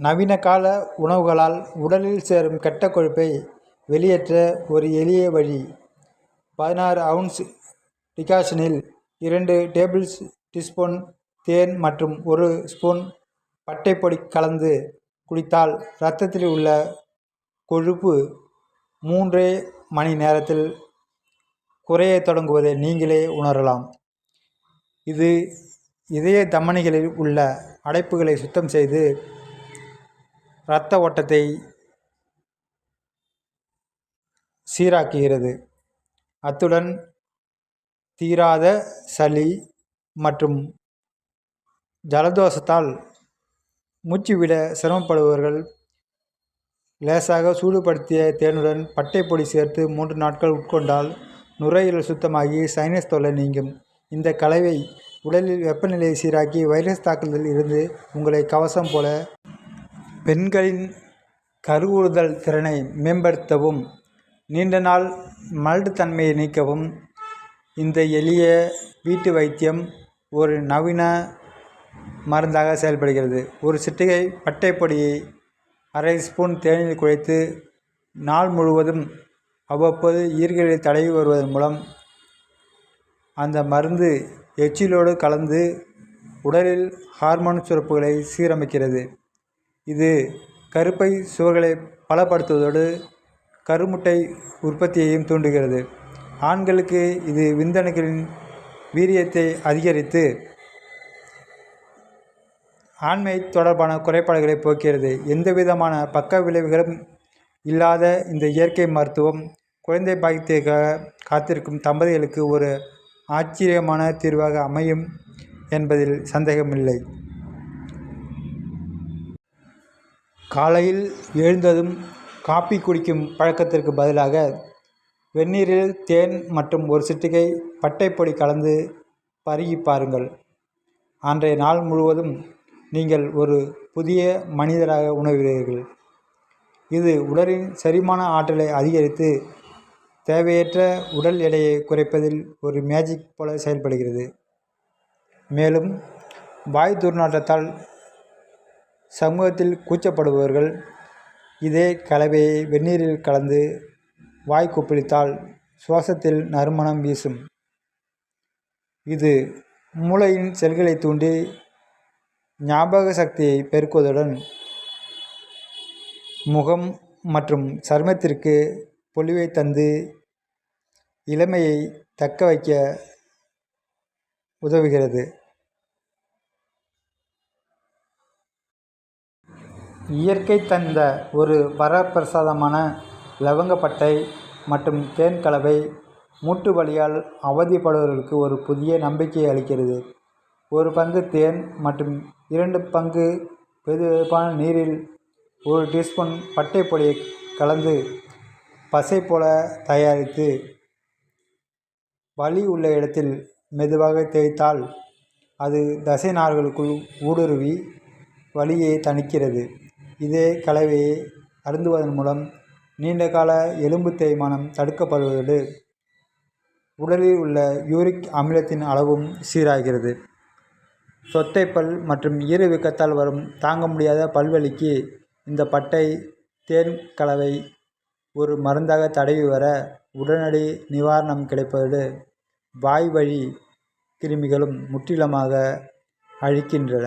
நவீன கால உணவுகளால் உடலில் சேரும் கெட்ட கொழுப்பை வெளியேற்ற ஒரு எளிய வழி. பதினாறு அவுன்ஸ் டிகாஷனில் இரண்டு டேபிள் டீஸ்பூன் தேன் மற்றும் ஒரு ஸ்பூன் பட்டைப்பொடி கலந்து குடித்தால் இரத்தத்தில் உள்ள கொழுப்பு மூன்றே மணி நேரத்தில் குறையத் தொடங்குவதை நீங்களே உணரலாம். இது இதய தமனிகளில் உள்ள அடைப்புகளை சுத்தம் செய்து இரத்த ஓட்டத்தை சீராக்குகிறது. அத்துடன் தீராத சளி மற்றும் ஜலதோஷத்தால் மூச்சுவிட சிரமப்படுபவர்கள் லேசாக சூடுபடுத்திய தேனுடன் பட்டைப்பொடி சேர்த்து மூன்று நாட்கள் உட்கொண்டால் நுரையீரல் சுத்தமாகி சைனஸ் தொல்லை நீங்கும். இந்த கலவை உடலில் வெப்பநிலையை சீராக்கி வைரஸ் தாக்குதலில் இருந்து உங்களை கவசம் போல பெண்களின் கருவுறுதல் திறனை மேம்படுத்தவும் நீண்ட நாள் மலட்டுத்தன்மையை நீக்கவும் இந்த எளிய வீட்டு வைத்தியம் ஒரு நவீன மருந்தாக செயல்படுகிறது. ஒரு சிட்டிகை பட்டைப்பொடியை அரை ஸ்பூன் தேநீர் குழைத்து நாள் முழுவதும் அவ்வப்போது ஈர்களில் தடவி வருவதன் மூலம் அந்த மருந்து எச்சிலோடு கலந்து உடலில் ஹார்மோன் சுரப்புகளை சீரமைக்கிறது. இது கருப்பை சுவர்களை பலப்படுத்துவதோடு கருமுட்டை உற்பத்தியையும் தூண்டுகிறது. ஆண்களுக்கு இது விந்தணுக்களின் வீரியத்தை அதிகரித்து ஆண்மை தொடர்பான குறைபாடுகளை போக்கிறது எந்தவிதமான பக்க விளைவுகளும் இல்லாத இந்த இயற்கை மருத்துவம் குழந்தை பாக்கியத்திற்காக காத்திருக்கும் தம்பதிகளுக்கு ஒரு ஆச்சரியமான தீர்வாக அமையும் என்பதில் சந்தேகமில்லை. காலையில் எழுந்ததும் காப்பி குடிக்கும் பழக்கத்திற்கு பதிலாக வெந்நீரில் தேன் மற்றும் ஒரு சிட்டிகை பட்டைப்பொடி கலந்து பருகி பாருங்கள். அன்றைய நாள் முழுவதும் நீங்கள் ஒரு புதிய மனிதராக உணர்கிறீர்கள். இது உடலின் செரிமான ஆற்றலை அதிகரித்து தேவையற்ற உடல் எடையை குறைப்பதில் ஒரு மேஜிக் போல செயல்படுகிறது. மேலும் வாய் துர்நாற்றத்தால் சமூகத்தில் கூச்சப்படுபவர்கள் இதே கலவையை வெந்நீரில் கலந்து வாய் கொப்பளித்தால் சுவாசத்தில் நறுமணம் வீசும். இது மூளையின் செல்களை தூண்டி ஞாபக சக்தியை பெருக்குவதுடன் முகம் மற்றும் சருமத்திற்கு பொலிவை தந்து இளமையை தக்க வைக்க உதவுகிறது. இயற்கை தந்த ஒரு வரப்பிரசாதமான லவங்கப்பட்டை மற்றும் தேன் கலவை மூட்டு வலியால் அவதிப்படுபவர்களுக்கு ஒரு புதிய நம்பிக்கையை அளிக்கிறது. ஒரு பங்கு தேன் மற்றும் இரண்டு பங்கு வெதுவெதுப்பான நீரில் ஒரு டீஸ்பூன் பட்டைப்பொடியை கலந்து பசை போல தயாரித்து வலி உள்ள இடத்தில் மெதுவாக தேய்த்தால் அது தசை நார்களுக்குள் ஊடுருவி வலியை தணிக்கிறது. இதே கலவையை அருந்துவதன் மூலம் நீண்ட கால எலும்பு தேய்மானம் தடுக்கப்படுவதோடு உடலில் உள்ள யூரிக் அமிலத்தின் அளவும் சீராகிறது. சொத்தைப்பல் மற்றும் ஈரவீக்கத்தால் வரும் தாங்க முடியாத பல்வலிக்கு இந்த பட்டை தேன் கலவை ஒரு மருந்தாக தடவி வர உடனடி நிவாரணம் கிடைப்பதோடு வாய் வழி கிருமிகளும் முற்றிலுமாக அழிக்கின்றன.